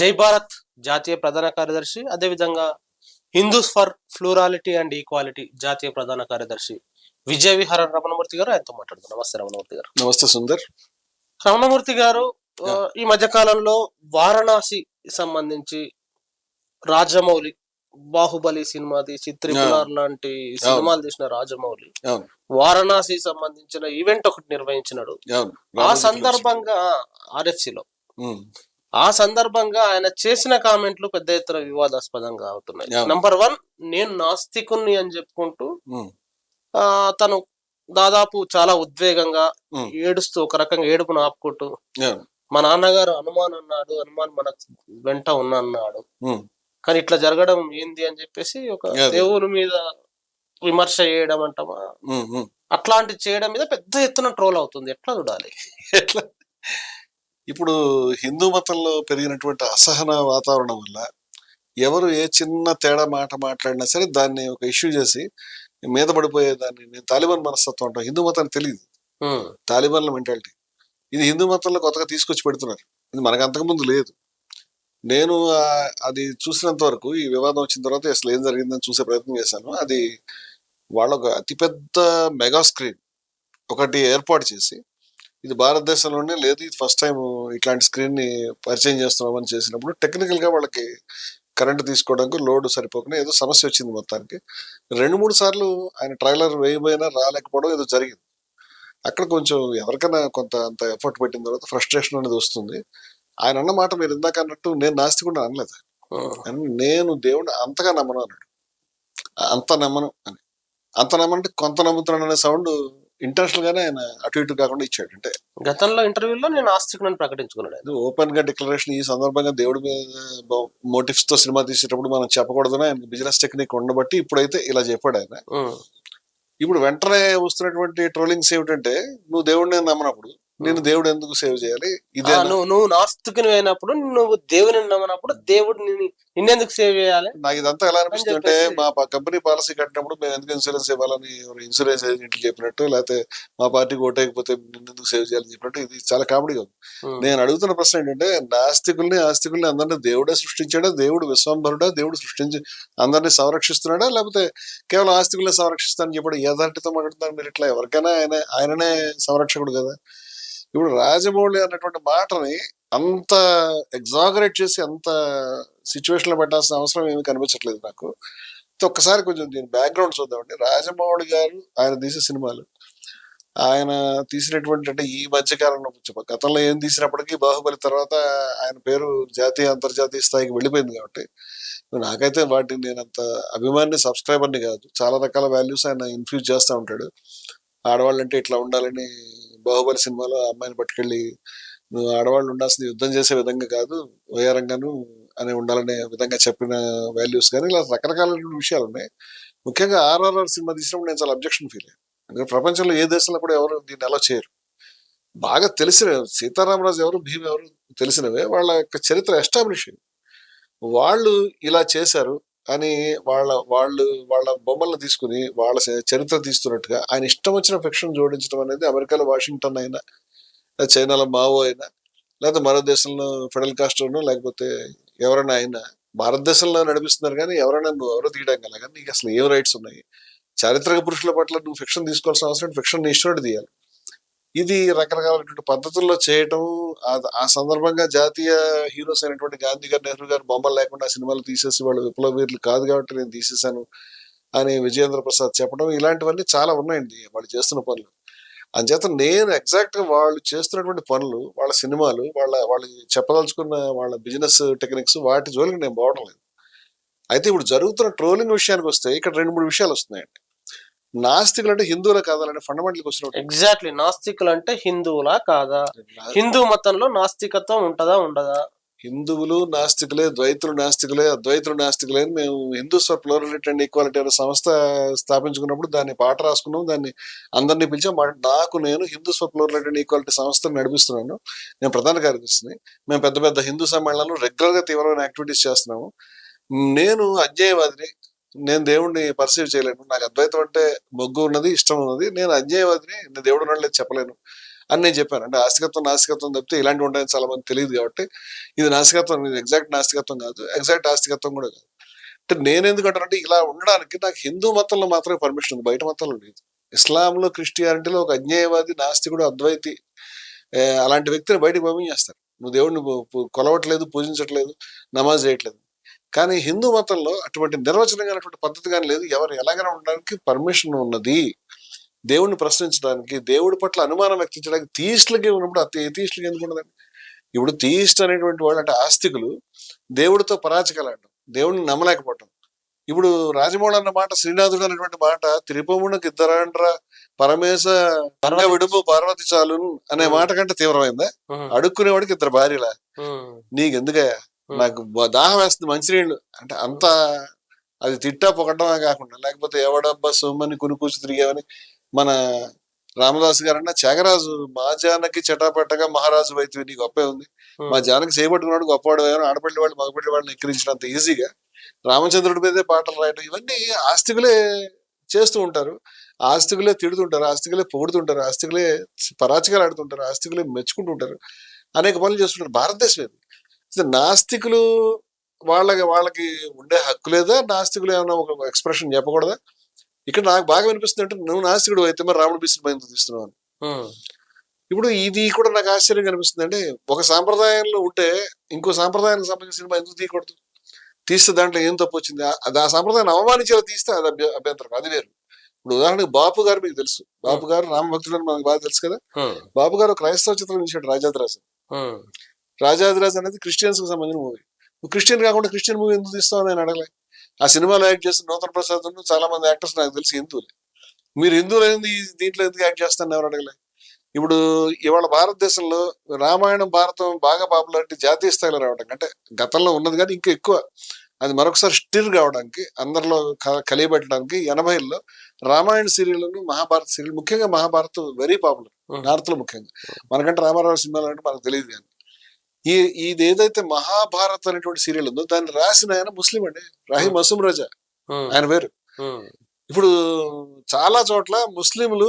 జై భారత్ జాతీయ ప్రధాన కార్యదర్శి అదేవిధంగా Hindus for plurality and equality జాతీయ ప్రధాన కార్యదర్శి విజయ విహార రమణమూర్తి గారు ఆయనతో మాట్లాడుతున్నాం నమస్తే రమణమూర్తి గారు. నమస్తే సుందర్. రమణమూర్తి గారు ఈ మధ్య కాలంలో వారణాసి సంబంధించి రాజమౌళి బాహుబలి సినిమా తీసి త్రిపులార్ లాంటి సినిమాలు తీసిన రాజమౌళి వారణాసి సంబంధించిన ఈవెంట్ ఒకటి నిర్వహించినాడు. ఆ సందర్భంగా RFC లో ఆ సందర్భంగా ఆయన చేసిన కామెంట్లు పెద్ద ఎత్తున వివాదాస్పదంగా అవుతున్నాయి. నంబర్ వన్ నేను నాస్తికుణ్ణి అని చెప్పుకుంటూ తను దాదాపు చాలా ఉద్వేగంగా ఏడుస్తూ ఒక రకంగా ఏడుపును ఆపుకుంటూ మా నాన్నగారు హనుమాన్ అన్నాడు హనుమాన్ మన వెంట ఉన్న అన్నాడు. కానీ ఇట్లా జరగడం ఏంది అని చెప్పేసి ఒక. దేవుని మీద విమర్శ చేయడం అంటామా. అట్లాంటి చేయడం మీద పెద్ద ఎత్తున ట్రోల్ అవుతుంది. ఎట్లా చూడాలి? ఎట్లా? ఇప్పుడు హిందూ మతంలో పెరిగినటువంటి అసహన వాతావరణం వల్ల ఎవరు ఏ చిన్న తేడా మాట మాట్లాడినా సరే దాన్ని ఒక ఇష్యూ చేసి మీద పడిపోయే దాన్ని నేను తాలిబాన్ మనస్తత్వం అంటాం. హిందూ మతానికి తెలియదు. తాలిబాన్ల మెంటాలిటీ. ఇది హిందూ మతంలో కొత్తగా తీసుకొచ్చి పెడుతున్నారు. ఇది మనకు అంతకుముందు లేదు. నేను అది చూసినంత వరకు ఈ వివాదం వచ్చిన తర్వాత అసలు ఏం జరిగిందని చూసే ప్రయత్నం చేశాను. అది వాళ్ళ ఒక అతిపెద్ద మెగా స్క్రీన్ ఒకటి ఏర్పాటు చేసి ఇది భారతదేశంలోనే లేదు. ఇది ఫస్ట్ టైం ఇట్లాంటి స్క్రీన్ని పరిచయం చేస్తున్నామని చేసినప్పుడు టెక్నికల్గా వాళ్ళకి కరెంట్ తీసుకోవడానికి లోడ్ సరిపోకుండా ఏదో సమస్య వచ్చింది మొత్తానికి. రెండు మూడు సార్లు ఆయన ట్రైలర్ వేయబోయినా రాలేకపోవడం ఏదో జరిగింది. అక్కడ కొంచెం ఎవరికైనా కొంత అంత ఎఫర్ట్ పెట్టిన తర్వాత ఫ్రస్ట్రేషన్ అనేది వస్తుంది. ఆయన అన్న మాట మీరు ఇందాక అన్నట్టు నేను నాస్తికుండా అనలేదు. అని నేను దేవుడు అంతగా నమ్మను అన్నాడు. అంత నమ్మను అని. అంత నమ్మనంటే కొంత నమ్ముతున్నాను అనే సౌండ్ ఇంటెన్షనల్ గానే ఆయన అటు ఇటు కాకుండా ఇచ్చాడు. అంటే గతంలో ఇంటర్వ్యూలో నేను ఆస్తికునని ప్రకటించుకున్నాడు ఓపెన్గా డిక్లరేషన్ ఈ సందర్భంగా దేవుడి మీద మోటివ్స్తో సినిమా తీసేటప్పుడు మనం చెప్పకూడదని ఆయన బిజినెస్ టెక్నిక్ ఉండబట్టి ఇప్పుడైతే ఇలా చెప్పాడు ఆయన. ఇప్పుడు వెంటనే వస్తున్నటువంటి ట్రోలింగ్స్ ఏమిటంటే నువ్వు దేవుడిని నమ్మనప్పుడు నేను దేవుడు ఎందుకు సేవ్ చేయాలి? ఇదే నువ్వు నువ్వు నాస్తికుని అయినప్పుడు నువ్వు దేవుని నమ్మనప్పుడు దేవుడు నిన్ను నిన్నెందుకు సేవ్ చేయాలి? నాకు ఇదంతా ఎలా అనిపిస్తుంది అంటే మా కంపెనీ పాలసీ కట్టినప్పుడు మేము ఎందుకు ఇన్సూరెన్స్ ఇవ్వాలని ఇన్సూరెన్స్ ఏజెంట్లు చెప్పినట్టు లేకపోతే మా పార్టీకి ఓటేయకపోతే ఎందుకు సేవ్ చేయాలని చెప్పినట్టు ఇది చాలా కామెడీగా ఉంది నేను అడుగుతున్న ప్రశ్న ఏంటంటే నాస్తికుల్ని ఆస్తికుల్ని అందరినీ దేవుడే సృష్టించాడా? దేవుడు విశ్వంభరుడా? దేవుడు సృష్టించి అందరినీ సంరక్షిస్తున్నాడా? లేకపోతే కేవలం ఆస్తికుల్ని సంరక్షిస్తానని చెప్పాడు యథార్థితో మాట్లాడుతున్నారు? మీరు ఇట్లా ఎవరికైనా ఆయన ఆయననే సంరక్షకుడు కదా? ఇప్పుడు రాజమౌళి అన్నటువంటి మాటని అంత ఎగ్జాగరేట్ చేసి అంత సిచ్యువేషన్లో పెట్టాల్సిన అవసరం ఏమి కనిపించట్లేదు నాకు. ఒక్కసారి కొంచెం దీని బ్యాక్గ్రౌండ్ చూద్దామండి. రాజమౌళి గారు ఆయన తీసే సినిమాలు. ఆయన తీసినటువంటి అంటే ఈ మధ్యకాలంలో గతంలో ఏం తీసినప్పటికీ బాహుబలి తర్వాత ఆయన పేరు జాతీయ అంతర్జాతీయ స్థాయికి వెళ్ళిపోయింది కాబట్టి. నాకైతే వాటిని నేను అంత అభిమాని సబ్స్క్రైబర్ని కాదు. చాలా రకాల వాల్యూస్ ఆయన ఇన్ఫ్యూజ్ చేస్తూ ఉంటాడు. ఆడవాళ్ళంటే ఇట్లా ఉండాలని బాహుబలి సినిమాలో ఆ అమ్మాయిని పట్టుకెళ్ళి నువ్వు ఆడవాళ్ళు ఉండాల్సింది యుద్ధం చేసే విధంగా కాదు వయారంగాను అని ఉండాలనే విధంగా చెప్పిన వాల్యూస్ కానీ ఇలా రకరకాల విషయాలు ఉన్నాయి. ముఖ్యంగా ఆర్ఆర్ఆర్ సినిమా తీసినప్పుడు నేను చాలా అబ్జెక్షన్ ఫీల్ అయ్యాను. ప్రపంచంలో ఏ దేశంలో కూడా ఎవరు దీన్ని అలా చేయరు. బాగా తెలిసిన సీతారామరాజు ఎవరు భీమ్ ఎవరు తెలిసినవే వాళ్ళ యొక్క చరిత్ర ఎస్టాబ్లిష్ అయింది వాళ్ళు ఇలా చేశారు అని వాళ్ళ వాళ్ళు వాళ్ళ బొమ్మలను తీసుకుని వాళ్ళ చరిత్ర తీస్తున్నట్టుగా ఆయన ఇష్టం వచ్చిన ఫిక్షన్ జోడించడం అనేది అమెరికాలో వాషింగ్టన్ అయినా చైనాలో మావో అయినా లేకపోతే మరో దేశంలో ఫెడరల్ కాస్ట్రోనో లేకపోతే ఎవరైనా అయినా భారతదేశంలో నడిపిస్తున్నారు కానీ ఎవరైనా నువ్వు ఎవరో తీయడం కల కానీ నీకు అసలు ఏం రైట్స్ ఉన్నాయి? చారిత్రక పురుషుల పట్ల నువ్వు ఫిక్షన్ తీసుకోవాల్సిన అవసరం ఫిక్షన్ నీ ఇష్టం తీయాలి. ఇది రకరకాలైనటువంటి పద్ధతుల్లో చేయటం ఆ- సందర్భంగా జాతీయ హీరోస్ అయినటువంటి గాంధీ గారు నెహ్రూ గారు బొమ్మలు లేకుండా సినిమాలు తీసేసి వాళ్ళు విప్లవ వీరులు కాదు కాబట్టి నేను తీసేశాను అని విజయేంద్ర ప్రసాద్ చెప్పడం ఇలాంటివన్నీ చాలా ఉన్నాయండి వాళ్ళు చేస్తున్న పనులు. అంచేత నేను ఎగ్జాక్ట్గా వాళ్ళు చేస్తున్నటువంటి పనులు వాళ్ళ సినిమాలు వాళ్ళ వాళ్ళు చెప్పదలుచుకున్న వాళ్ళ బిజినెస్ టెక్నిక్స్ వాటి జోలికి నేను పోవడం లేదు. అయితే ఇప్పుడు జరుగుతున్న ట్రోలింగ్ విషయానికి వస్తే ఇక్కడ రెండు మూడు విషయాలు వస్తున్నాయండి. నాస్తికులు అంటే హిందువుల కాదాలంటే ఫండమెంటల్ క్వశ్చన్ ఎగ్జాక్ట్లీ నాస్తికులు అంటే హిందువులా కాదా? హిందూ మతంలో నాస్తికత్వం ఉంటదా ఉండదా? హిందువులు నాస్తికులే ద్వైతులు నాస్తికులే అద్వైతులు నాస్తికులే అని మేము Hindus for plurality and equality అనే సంస్థ స్థాపించుకున్నప్పుడు దాన్ని పాట రాసుకున్నాం దాన్ని అందరినీ పిలిచాం. నాకు నేను Hindus for plurality and equality సంస్థను నడిపిస్తున్నాను. నేను ప్రధాన కార్యదర్శిని. మేము పెద్ద పెద్ద హిందూ సమ్మేళనాలు రెగ్యులర్గా తీవ్రమైన యాక్టివిటీస్ చేస్తున్నాము. నేను అజ్ఞేయవాదిని నేను దేవుడిని పర్సీవ్ చేయలేను. నాకు అద్వైతం అంటే మొగ్గు ఉన్నది ఇష్టం ఉన్నది. నేను అజ్ఞేయవాదిని నేను దేవుడు ఉన్నాడు చెప్పలేను అని నేను చెప్పాను. అంటే ఆస్తికత్వం నాస్తికత్వం తప్పితే ఇలాంటివి ఉంటాయని చాలా మంది తెలియదు కాబట్టి ఇది నాస్తికత్వం ఇది ఎగ్జాక్ట్ నాస్తికత్వం కాదు. ఎగ్జాక్ట్ ఆస్తికత్వం కూడా కాదు. అంటే నేను ఎందుకంటానంటే ఇలా ఉండడానికి నాకు హిందూ మతంలో మాత్రమే పర్మిషన్ ఉంది. బయట మతంలో లేదు. ఇస్లాంలో క్రిస్టియానిటీలో ఒక అజ్ఞేయవాది నాస్తికుడు అద్వైతి అలాంటి వ్యక్తిని బయటకు పంపించేస్తారు. నువ్వు దేవుడిని కొలవట్లేదు పూజించట్లేదు నమాజ్ చేయట్లేదు. కానీ హిందూ మతంలో అటువంటి నిర్వచనం కానటువంటి పద్ధతి కానీ లేదు. ఎవరు ఎలాగైనా ఉండడానికి పర్మిషన్ ఉన్నది. దేవుడిని ప్రశ్నించడానికి దేవుడి పట్ల అనుమానం వ్యక్తించడానికి తీస్టులకి ఉన్నప్పుడు అతి తీస్టులకి ఎందుకు ఉండదండి ఇప్పుడు తీస్ట్ అనేటువంటి వాళ్ళు అంటే ఆస్తికులు దేవుడితో పరాచకలాడడం దేవుడిని నమ్మలేకపోవటం. ఇప్పుడు రాజమౌళి అన్న మాట శ్రీనాథుడు అనేటువంటి మాట త్రిపుమునకి ఇద్దరాండ్ర పరమేశ విడుపు పార్వతి చాలు అనే మాట కంటే తీవ్రమైందా? అడుక్కునేవాడికి ఇద్దరు భార్యలా? నీకెందుకయ్యా. నాకు దాహం వేస్తుంది మంచినీళ్ళు. అంటే అంత అది తిట్టా పొగడమే కాకుండా లేకపోతే ఎవడబ్బా సొమ్మని కునుకూసి తిరిగావని మన రామదాస్ గారన్న త్యాగరాజు మా జానకి చటాపట్టగా మహారాజు వైద్యువి నీ గొప్పే ఉంది. మా జానకి చేయబట్టుకున్నాడు గొప్పవాడు ఏమైనా ఆడపల్లి వాళ్ళు మగపల్లి వాళ్ళని ఎక్కిరించినంత ఈజీగా. రామచంద్రుడి మీదే పాటలు రాయడం ఇవన్నీ ఆస్తికులే చేస్తూ ఉంటారు. ఆస్తికులే తిడుతుంటారు ఆస్తికులే పొగుడుతుంటారు ఆస్తికులే పరాచకాలు ఆడుతుంటారు ఆస్తికులే మెచ్చుకుంటుంటారు. అనేక పనులు చేస్తుంటారు. భారతదేశం నాస్తికులు వాళ్ళకి వాళ్ళకి ఉండే హక్కు లేదా? నాస్తికులు ఏమైనా ఒక ఎక్స్ప్రెషన్ చెప్పకూడదా? ఇక్కడ నాకు బాగా వినిపిస్తుంది అంటే నువ్వు నాస్తికుడు అయితే మరి రాముడు బీసిన పైన తీస్తున్నావు అని. ఇప్పుడు ఇది కూడా నాకు ఆశ్చర్యం కనిపిస్తుంది అంటే ఒక సాంప్రదాయంలో ఉంటే ఇంకో సాంప్రదాయానికి సంబంధించిన సినిమా ఎందుకు తీయకూడదు? తీస్తే దాంట్లో ఏం తప్పు వచ్చింది? ఆ- అది ఆ సాంప్రదాయాన్ని అవమానించేలా తీస్తే అది అభ్య- అభ్యంతరం అది వేరు. ఇప్పుడు ఉదాహరణకు బాపు గారు మీకు తెలుసు. బాపు గారు రామభక్తుడు అని మనకు బాగా తెలుసు కదా? బాపు గారు క్రైస్తవ చిత్రం తీశాడు రాజాదిరాజు ఉమ్, రాజాదిరాజు అనేది క్రిస్టియన్స్కి సంబంధించిన మూవీ. నువ్వు క్రిస్టియన్ కాకుండా క్రిస్టియన్ మూవీ ఎందుకు తీస్తావు నేను అడగలే. ఆ సినిమాలో యాక్ట్ చేసిన నూతన ప్రసాద్ చాలా మంది యాక్టర్స్ నాకు తెలిసి హిందువులే. మీరు హిందువులు ఏంది ఈ దీంట్లో ఎందుకు యాక్ట్ చేస్తాను ఎవరు అడగలే? ఇప్పుడు ఇవాళ భారతదేశంలో రామాయణం భారతం బాగా పాపులారిటీ జాతీయ స్థాయిలో రావడం అంటే గతంలో ఉన్నది కానీ ఇంకా ఎక్కువ. అది మరొకసారి స్టిర్ కావడానికి అందరిలో కలియబెట్టడానికి ఎనభైలో రామాయణ సీరియల్ మహాభారత సీరియల్ ముఖ్యంగా మహాభారత్ వెరీ పాపులర్ నార్త్లో ముఖ్యంగా. మనకంటే రామారావు సినిమాలు అంటే మనకు తెలియదు కానీ. ఈ ఇది ఏదైతే మహాభారత్ అనేటువంటి సీరియల్ ఉందో దాన్ని రాసిన ఆయన ముస్లిం అండి. రాహి మసూమ్ రజా. ఆయన పేరు ఇప్పుడు చాలా చోట్ల ముస్లింలు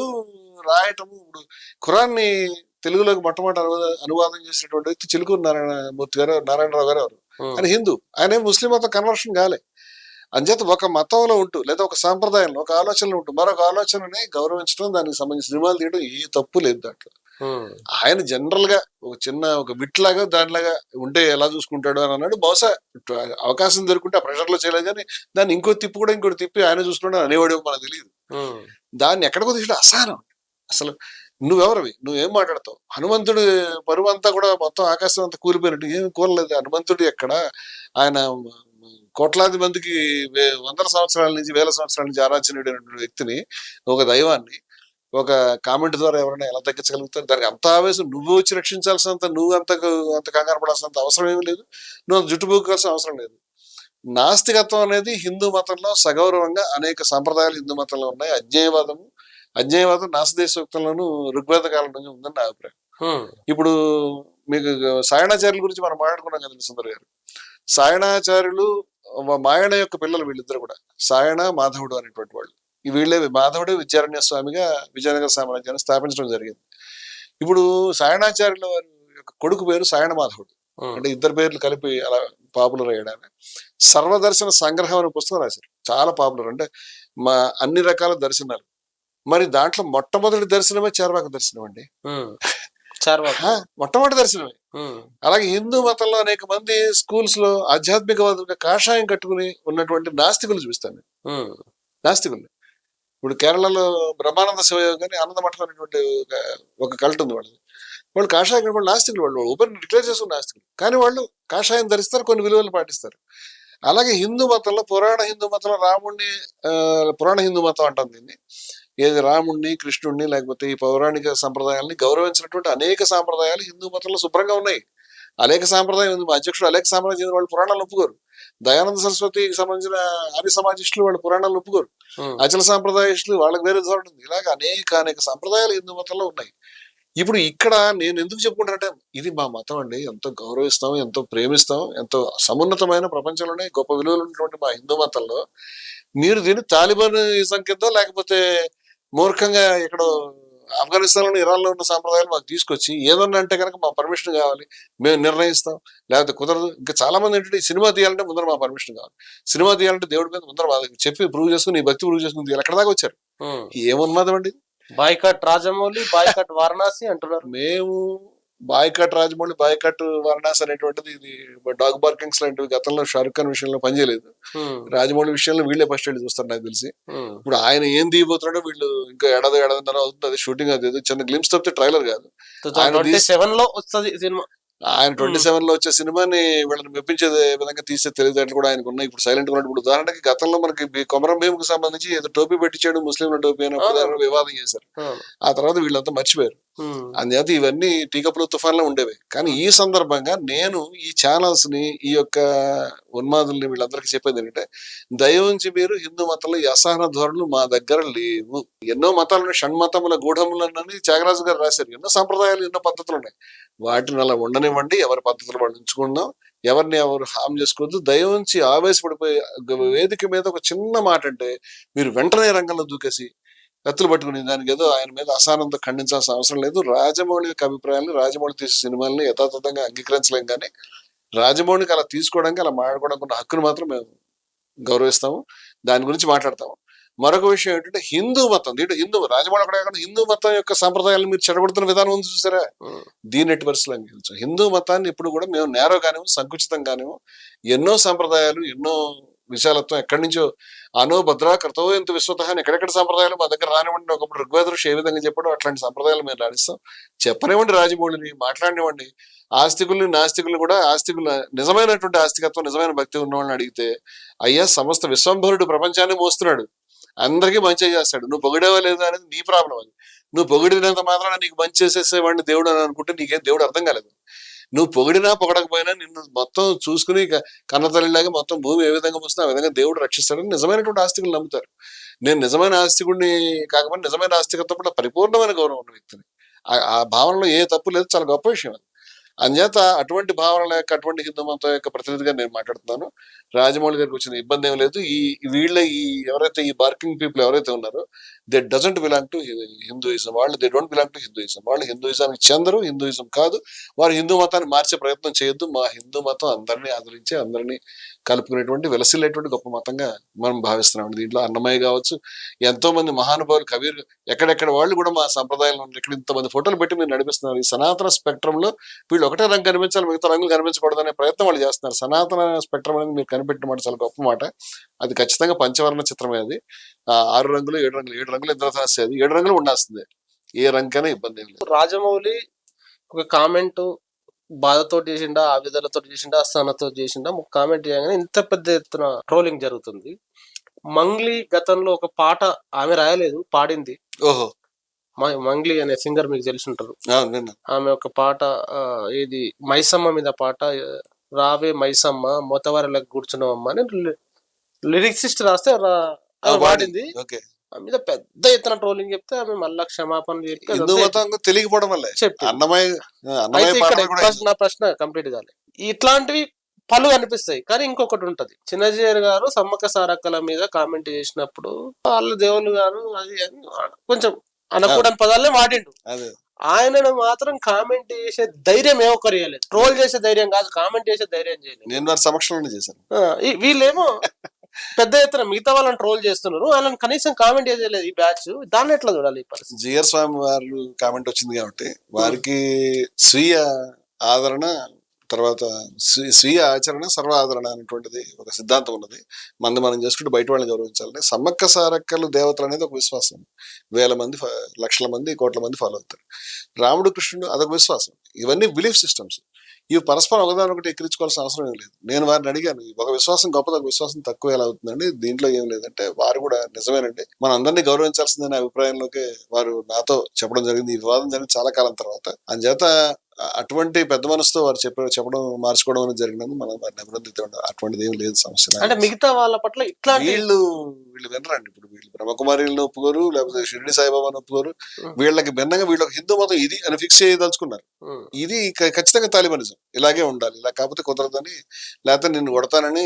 రాయటము ఇప్పుడు ఖురాన్ని తెలుగులోకి మొట్టమొదటి అనువాద- అనువాదం చేసినటువంటి వ్యక్తి చిలుకూరు నారాయణమూర్తి గారు నారాయణరావు గారు ఆయన హిందూ. ఆయన ముస్లిం మతం కన్వర్షన్ కాలే. అంచేత ఒక మతంలో ఉంటూ లేదా ఒక సాంప్రదాయంలో ఒక ఆలోచనలో ఉంటూ మరొక ఆలోచనని గౌరవించడం దానికి సంబంధించిన సినిమాలు తీయడం ఏ తప్పు లేదు దాంట్లో. ఆయన జనరల్గా ఒక చిన్న ఒక బిట్ లాగా దానిలాగా ఉంటే ఎలా చూసుకుంటాడు అని అన్నాడు. బహుశా అవకాశం దొరుకుంటే ఆ ప్రెషర్లో చేయలేదు కానీ దాన్ని ఇంకో తిప్పు కూడా ఇంకోటి తిప్పి ఆయన చూసుకుంటాడు అనేవాడు మనకు తెలియదు. దాన్ని ఎక్కడికో తీసుకుంటే అసహనం. అసలు నువ్వెవరివి? నువ్వేం మాట్లాడతావు? హనుమంతుడు పరువు అంతా కూడా మొత్తం ఆకాశం అంతా కూలిపోయినట్టు. ఏం కూలలేదు హనుమంతుడు ఎక్కడ? ఆయన కోట్లాది మందికి వందల సంవత్సరాల నుంచి వేల సంవత్సరాల నుంచి ఆరాధనటువంటి వ్యక్తిని ఒక దైవాన్ని ఒక కామెంట్ ద్వారా ఎవరైనా ఎలా తగ్గించగలుగుతారు? దానికి అంత ఆవేశం నువ్వు వచ్చి రక్షించాల్సినంత నువ్వు అంత అంత కంగారు పడాల్సినంత అవసరం ఏమీ లేదు. నువ్వు అంత జుట్టుపోకాల్సిన అవసరం లేదు. నాస్తికత్వం అనేది హిందూ మతంలో సగౌరవంగా అనేక సాంప్రదాయాలు హిందూ మతంలో ఉన్నాయి. అజ్ఞేయవాదము అజ్ఞేయవాదం నాసదేశోక్తంలోను ఋగ్వేద కాలం నుంచి ఉందని నా అభిప్రాయం. ఇప్పుడు మీకు సాయణాచార్యుల గురించి మనం మాట్లాడుకున్నాం కదండి సుందర్ గారు. సాయణాచార్యులు మాయణ యొక్క పిల్లలు వీళ్ళిద్దరు కూడా. సాయణ మాధవుడు అనేటువంటి వాళ్ళు. వీళ్ళే మాధవుడే విద్యారణ్య స్వామిగా విజయనగర సామ్రాజ్యాన్ని స్థాపించడం జరిగింది. ఇప్పుడు సాయణాచార్యుల వారి యొక్క కొడుకు పేరు సాయణ మాధవుడు. అంటే ఇద్దరు పేర్లు కలిపి అలా పాపులర్ అయ్యడానికి సర్వదర్శన సంగ్రహం అనే పుస్తకం రాశారు. చాలా పాపులర్. అంటే మా అన్ని రకాల దర్శనాలు. మరి దాంట్లో మొట్టమొదటి దర్శనమే చార్వాక దర్శనం అండి. మొట్టమొదటి దర్శనమే. అలాగే హిందూ మతంలో అనేక మంది స్కూల్స్లో ఆధ్యాత్మికవాదులుగా కాషాయం కట్టుకుని ఉన్నటువంటి నాస్తికులు చూపిస్తాను నేను. ఇప్పుడు కేరళలో బ్రహ్మానంద శివయోగి అని ఆనంద మఠం అనేటువంటి ఒక- ఒక కల్ట్ ఉంది వాళ్ళది. వాళ్ళు కాషాయం వాళ్ళు నాస్తికులు వాళ్ళు ఓపెన్ డిక్లేర్ చేసుకున్న నాస్తికులు. కానీ వాళ్ళు కాషాయం ధరిస్తారు కొన్ని విలువలు పాటిస్తారు. అలాగే హిందూ మతంలో పురాణ హిందూ మతంలో రాముణ్ణి పురాణ హిందూ మతం అంటాం దీన్ని. ఏది రాముణ్ణి కృష్ణుణ్ణి లేకపోతే ఈ పౌరాణిక సంప్రదాయాల్ని గౌరవించినటువంటి అనేక సాంప్రదాయాలు హిందూ మతంలో శుభ్రంగా ఉన్నాయి. అనేక సాంప్రదాయం ఉంది. మా అధ్యక్షుడు అనేక సాంప్రదాయం చెందిన వాళ్ళు పురాణాలు ఒప్పుకోరు. దయానంద సరస్వతికి సంబంధించిన ఆర్య సమాజిస్టులు వాళ్ళు పురాణాలు ఒప్పుకోరు. అచల సాంప్రదాయస్తులు వాళ్ళకి వేరే ధోరణి ఉంది. ఇలాగ అనేక అనేక సంప్రదాయాలు హిందూ మతంలో ఉన్నాయి. ఇప్పుడు ఇక్కడ నేను ఎందుకు చెప్పుకుంటానంటే ఇది మా మతం అండి. ఎంతో గౌరవిస్తాం ఎంతో ప్రేమిస్తాం ఎంతో సమున్నతమైన ప్రపంచంలోనే గొప్ప విలువలు ఉన్నటువంటి మా హిందూ మతంలో. మీరు దీన్ని తాలిబాన్ కింద లేకపోతే మూర్ఖంగా ఎక్కడో ఆఫ్ఘనిస్తాన్లో ఇరాన్లో ఉన్న సాంప్రదాయాలు మాకు తీసుకొచ్చి ఏదన్నా అంటే కనుక మా పర్మిషన్ కావాలి మేము నిర్ణయిస్తాం. లేకపోతే కుదరదు. ఇంకా చాలా మంది ఏంటంటే సినిమా తీయాలంటే ముందర మా పర్మిషన్ కావాలి. సినిమా తీయాలంటే దేవుడి మీద ముందర వాళ్ళకి చెప్పి ప్రూవ్ చేసుకుని నీ భక్తి ప్రూవ్ చేసుకుని ఎక్కడ దాకా వచ్చారు. ఏమున్నది అండి? బాయ్కట్ రాజమౌళి బాయ్కట్ వారణాసి అంటున్నారు. మేము బాయ్కట్ రాజమౌళి బాయ్కట్ వారణాసి అనేటువంటిది ఇది డాగ్ బార్కింగ్స్ లాంటివి గతంలో షారుఖ్ ఖాన్ విషయంలో పనిచేయలేదు. రాజమౌళి విషయంలో వీళ్ళే ఫస్ట్ వెళ్ళి చూస్తారు నాకు తెలిసి. ఇప్పుడు ఆయన ఏం దిగిపోతున్నాడో వీళ్ళు ఇంకా ఏడాది ఏడాదిన్నర అవుతుంది అది షూటింగ్ అది చిన్న గ్లిమ్స్ తప్పితే ట్రైలర్ కాదు. ఆయన 2027 లో వస్తది సినిమా. ఆయన ట్వంటీ సెవెన్లో వచ్చే సినిమాని వీళ్ళని మెప్పించే విధంగా తీసే తెలియదు కూడా ఆయనకు ఉన్నాయి. ఇప్పుడు సైలెంట్ ఇప్పుడు ఉదాహరణకి గతంలో మనకి కొమరం భీముకు సంబంధించి ఏదో టోపీ పెట్టించాడు ముస్లింల టోపీ అని వివాదం చేశారు. ఆ తర్వాత వీళ్ళంతా మర్చిపోయారు. అందుచేత ఇవన్నీ టీకపులు తుఫాన్లో ఉండేవి. కానీ ఈ సందర్భంగా నేను ఈ ఛానల్స్ని ఈ యొక్క ఉన్మాదుల్ని వీళ్ళందరికీ చెప్పేది ఏంటంటే దయవుంచి మీరు హిందూ మతంలో ఈ అసహన ధోరణులు మా దగ్గర లేవు. ఎన్నో మతాలను షణ్మతముల గూఢములనని త్యాగరాజు గారు రాశారు. ఎన్నో సంప్రదాయాలు ఎన్నో పద్ధతులు ఉన్నాయి. వాటిని అలా ఉండనివ్వండి ఎవరి పద్ధతులు వాళ్ళు ఉంచుకుందాం ఎవరిని ఎవరు హామ్ చేసుకోవద్దు. దయవుంచి ఆవేశపడిపోయి వేదిక మీద ఒక చిన్న మాట అంటే మీరు వెంటనే రంగంలో దూకేసి కత్తులు పట్టుకుని దానికి ఏదో ఆయన మీద అసహనంతో ఖండించాల్సిన అవసరం లేదు. రాజమౌళి యొక్క అభిప్రాయాన్ని రాజమౌళి తీసే సినిమాల్ని యథాతథంగా అంగీకరించలేం కానీ రాజమౌళికి అలా తీసుకోవడానికి అలా మాట్లాడుకోవడానికి ఉన్న హక్కును మాత్రం మేము గౌరవిస్తాము. దాని గురించి మాట్లాడతాము. మరొక విషయం ఏంటంటే హిందూ మతం దీంట్లో హిందూ రాజమౌళి అక్కడ కాకుండా హిందూ మతం యొక్క సంప్రదాయాలను మీరు చెడగొడుతున్న విధానం ఉంది చూసారా? దీన్ని ఎట్టి పరిస్థితులు అంగీకరించాం హిందూ మతాన్ని ఇప్పుడు కూడా మేము నేరో కానివ్వం సంకుచితం కానివ్వం ఎన్నో సంప్రదాయాలు ఎన్నో విశాలత్వం ఎక్కడి నుంచో అనో భద్రా కర్తవ్య ఎంత విశ్వత అని ఎక్కడెక్కడ సంప్రదాయాలు మా దగ్గర రానివ్వండి ఒకప్పుడు ఋగ్వేద ఋషి ఏ విధంగా చెప్పాడో అట్లాంటి సంప్రదాయాలు మేము రాణిస్తాం చెప్పనివ్వండి రాజమౌళిని మాట్లాడినివ్వండి. ఆస్తికుల్ని నాస్తికుల్ని కూడా ఆస్తికుల నిజమైనటువంటి ఆస్తికత్వం నిజమైన భక్తి ఉన్నవాళ్ళని అడిగితే అయ్యా సమస్త విశ్వంభరుడు ప్రపంచాన్ని మోస్తున్నాడు. అందరికీ మంచి చేస్తాడు. నువ్వు పొగిడేవా లేదా అనేది నీ ప్రాబ్లం అది. నువ్వు పొగిడినంత మాత్రాన నీకు మంచి చేసేసేవాడిని దేవుడు అని అనుకుంటే నీకేం దేవుడు అర్థం కాలేదు. నువ్వు పొగిడినా పొగడకపోయినా నిన్ను మొత్తం చూసుకుని కన్నతల్లిలాగా మొత్తం భూమి ఏ విధంగా వస్తుందో ఆ విధంగా దేవుడు రక్షిస్తాడని నిజమైనటువంటి ఆస్తికులు నమ్ముతారు. నేను నిజమైన ఆస్తికుడిని కాకపోతే నిజమైన ఆస్తికత్వం పట్ల పరిపూర్ణమైన గౌరవం ఉన్న వ్యక్తిని. ఆ- ఆ భావనలో ఏ తప్పు లేదు చాలా గొప్ప విషయం అది. అంచేత అటువంటి భావనల యొక్క అటువంటి హిందూ మతం యొక్క ప్రతినిధిగా నేను మాట్లాడుతున్నాను. రాజమౌళి గారికి వచ్చిన ఇబ్బంది ఏం లేదు. ఈ వీళ్ళ ఈ ఎవరైతే ఈ బార్కింగ్ పీపుల్ ఎవరైతే ఉన్నారో they doesn't belong to Hinduism వాళ్ళు they don't belong to Hinduism వాళ్ళు హిందూయిజానికి చెందరు హిందూయిజం కాదు. వారు హిందూ మతాన్ని మార్చే ప్రయత్నం చేయొద్దు. మా హిందూ మతం అందరినీ ఆదరించి అందరినీ కలుపుకునేటువంటి వెలసిల్లేటువంటి గొప్ప మతంగా మనం భావిస్తున్నాం. దీంట్లో అన్నమయ్య కావచ్చు ఎంతో మంది మహానుభావులు కబీర్ ఎక్కడెక్కడ వాళ్ళు కూడా మా సంప్రదాయంలో ఇక్కడ ఇంతమంది ఫోటోలు పెట్టి మీరు నడిపిస్తున్నారు. ఈ సనాతన స్పెక్ట్రంలో వీళ్ళు ఒకటే రంగు కనిపించాలి మిగతా రంగులు కనిపించకూడదు అనే ప్రయత్నం వాళ్ళు చేస్తున్నారు. సనాతన స్పెక్ట్రమ్ అనేది మీరు కనిపెట్టిన మాట చాలా గొప్ప మాట. అది ఖచ్చితంగా పంచవర్ణ చిత్రమే అది. ఆరు రంగులు ఏడు రంగులు ఏడు రంగులు ఇంద్రధనస్సు అది. ఏడు రంగులు ఉండాల్సిందే. ఏ రంగుకైనా ఇబ్బంది ఏం లేదు. రాజమౌళి ఒక కామెంట్ బాధతో చేసిండా ఆవేదనతో చేసిండా అస్థానతో చేసిండా ఒక కామెంట్ చేయగానే ఇంత పెద్ద ఎత్తున ట్రోలింగ్ జరుగుతుంది. మంగ్లీ గతంలో ఒక పాట ఆమె రాయలేదు పాడింది. ఓహో. మంగ్లీ అనే సింగర్ మీకు తెలిసి ఉంటారు. ఆమె ఒక పాట ఏది? మైసమ్మ మీద పాట రావే మైసమ్మ మొతవరలకు కూర్చున్నావమ్మ అని లిరిక్సిస్ట్ రాస్తే ఆమె మీద పెద్ద ఎత్తున ట్రోలింగ్ చెప్తే ఆమె మళ్ళా క్షమాపణలు చెప్పి హిందూ అదంతా మతం తెలియకపోవడం వల్లే. నా ప్రశ్న కంప్లీట్ కాలే ఇట్లాంటివి పలు అనిపిస్తాయి కానీ ఇంకొకటి ఉంటది. చిన్నజీయర్ గారు సమ్మక్క సారక్కల మీద కామెంట్ చేసినప్పుడు వాళ్ళ దేవుళ్ళు గారు అది కొంచెం అనకూడని పదాలనే వాడిండు ఆయనను మాత్రం కామెంట్ చేసే ధైర్యం ఏ ఒక్కరు చేయలేదు. ట్రోల్ చేసే ధైర్యం కాదు కామెంట్ చేసే ధైర్యం చేయలేదు. నేను వారి సమక్షంలోనే చేశాను. ఆ, ఈ- వీళ్ళేమో పెద్ద ఎత్తున మిగతా వాళ్ళని ట్రోల్ చేస్తున్నారు. వాళ్ళని కనీసం కామెంట్ చేయలేదు ఈ బ్యాచ్ దాన్ని ఎట్లా చూడాలి ఈ పరిస్థితి? జిఆర్ స్వామి వారు కామెంట్ వచ్చింది కాబట్టి వారికి స్వీయ ఆదరణ తర్వాత స్వీ- స్వీయ ఆచరణ సర్వాదరణ అనేటువంటిది ఒక సిద్ధాంతం ఉన్నది. మంది మనం చేసుకుంటూ బయట వాళ్ళని గౌరవించాలని. సమ్మక్క సారక్కలు దేవతలు అనేది ఒక విశ్వాసం. వేల మంది లక్షల మంది కోట్ల మంది ఫాలో అవుతారు. రాముడు కృష్ణుడు అదొక విశ్వాసం. ఇవన్నీ బిలీఫ్ సిస్టమ్స్ ఇవి పరస్పరం ఒకదాని ఒకటి ఎక్కిరించుకోవాల్సిన అవసరం ఏం లేదు. నేను వారిని అడిగాను ఒక విశ్వాసం గొప్పది ఒక విశ్వాసం తక్కువ ఎలా అవుతుందండి? దీంట్లో ఏం లేదంటే వారు కూడా నిజమేనండి. మన అందరినీ గౌరవించాల్సిందనే అభిప్రాయంలోకి వారు నాతో చెప్పడం జరిగింది. ఈ వివాదం జరిగిన చాలా కాలం తర్వాత. అంచేత అటువంటి పెద్ద మనసుతో వారు చెప్ప చెప్పడం మార్చుకోవడం అనేది జరిగినందుకు మనం వారిని అభినందితే అటువంటిది ఏం లేదు సమస్య అంటే మిగతా వాళ్ళ పట్ల ఇట్లాంటి వీళ్ళు వీళ్ళు వినరండి ఇప్పుడు. వీళ్ళు బ్రహ్మకుమారిలను ఒప్పుకోరు లేకపోతే షిరిడి సాయిబాబాను ఒప్పుకోరు. వీళ్ళకి భిన్నంగా వీళ్ళకి హిందూ మతం ఇది అని ఫిక్స్ చేయదలుచుకున్నారు. ఇది ఖచ్చితంగా తాలిబానిజం ఇలాగే ఉండాలి. ఇలా కాకపోతే కుదరదని లేకపోతే నిన్ను కొడతానని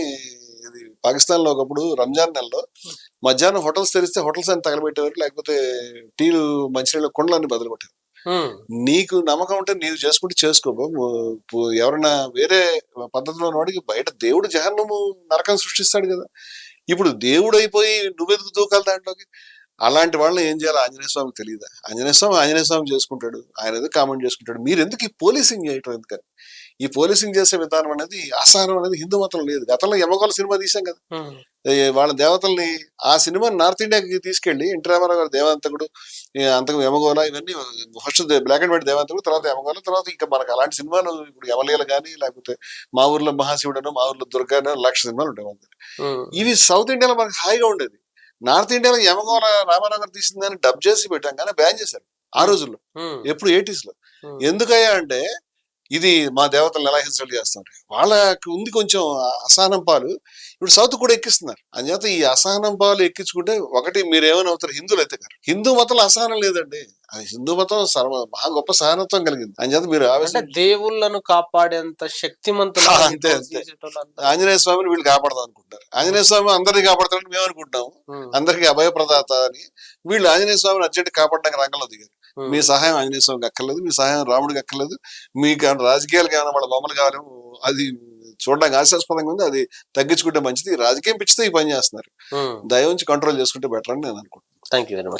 ఇది పాకిస్తాన్లో ఒకప్పుడు రంజాన్ నెలలో మధ్యాహ్నం హోటల్స్ తెరిస్తే హోటల్స్ అని తగలబెట్టేవారు లేకపోతే టీలు మంచినీళ్ళ కొండలన్నీ బదులు ఉమ్, నీకు నమ్మకం ఉంటే నీవు చేసుకుంటే చేసుకో బాబు. ఎవరైనా వేరే పద్ధతిలో వాడికి బయట దేవుడు జహన్నము నరకం సృష్టిస్తాడు కదా. ఇప్పుడు దేవుడు అయిపోయి నువ్వెందుకు దూకాలి దాంట్లోకి? అలాంటి వాళ్ళని ఏం చేయాలి ఆంజనేయ స్వామికి తెలియదా? ఆంజనేయ స్వామి ఆంజనేయ స్వామి చేసుకుంటాడు. ఆయన ఏదో కామెంట్ చేసుకుంటాడు. మీరు ఎందుకు ఈ పోలీసింగ్ చేయటం ఎందుకని? ఈ పోలీసింగ్ చేసే విధానం అనేది అసహనం అనేది హిందూ మతం లేదు. గతంలో యమగోళ సినిమా తీసాం కదా. వాళ్ళ దేవతల్ని ఆ సినిమా నార్త్ ఇండియాకి తీసుకెళ్ళి ఎన్టీ రామారావు గారు దేవాంతకుడు అంతకు యమగోళ ఇవన్నీ first black and white Devanthakudu తర్వాత యమగోళ తర్వాత ఇంకా మనకు అలాంటి సినిమాలు ఇప్పుడు యమలీల కానీ లేకపోతే మా ఊర్లో మహాశివుడను మా ఊర్లో దుర్గాను లక్ష సినిమాలు. ఉమ్, ఇవి సౌత్ ఇండియాలో మనకు హాయిగా ఉండేది. నార్త్ ఇండియాలో యమగోళ రామారావు గారు తీసిందని డబ్ చేసి పెట్టాం కానీ బ్యాన్ చేశారు ఆ రోజుల్లో. ఎప్పుడు ఎయిటీస్లో. ఎందుకయ్యా అంటే ఇది మా దేవతలను ఎలా హింసలు చేస్తున్నారు వాళ్ళకి ఉంది కొంచెం అసహనం పాలు. ఇప్పుడు సౌత్ కూడా ఎక్కిస్తున్నారు. అంచేత ఈ అసహనం పాలు ఎక్కించుకుంటే ఒకటి మీరు ఏమైనా అవుతారు? హిందువులు అయితే కాదు. హిందూ మతంలో అసహనం లేదండి. అది హిందూ మతం సర్వ మహా గొప్ప సహనత్వం కలిగింది. అంచేత మీరు ఆవేశం దేవుళ్ళను కాపాడేంత శక్తిమంతులు అంతే, అంతే. ఆంజనేయ స్వామిని వీళ్ళు కాపాడదాం అనుకుంటారు ఆంజనేయ స్వామి అందరినీ కాపాడతారని మేము అనుకుంటాం అందరికీ అభయప్రదాత అని. వీళ్ళు ఆంజనేయ స్వామిని అర్జెంట్ కాపాడడానికి రంగంలో దిగారు. మీ సహాయం ఆంజనేయ స్వామికి అక్కర్లేదు మీ సహాయం రాముడికి అక్కర్లేదు. మీకు ఏమైనా రాజకీయాలకు ఏమైనా వాళ్ళ బొమ్మలు కావాలి అది చూడడానికి ఆశాస్పదంగా ఉంది అది తగ్గించుకుంటే మంచిది. రాజకీయం పిచ్చితో ఈ పని చేస్తున్నారు. దయ ఉంచి కంట్రోల్ చేసుకుంటే బెటర్ అని నేను అనుకుంటున్నాను. Thank you very much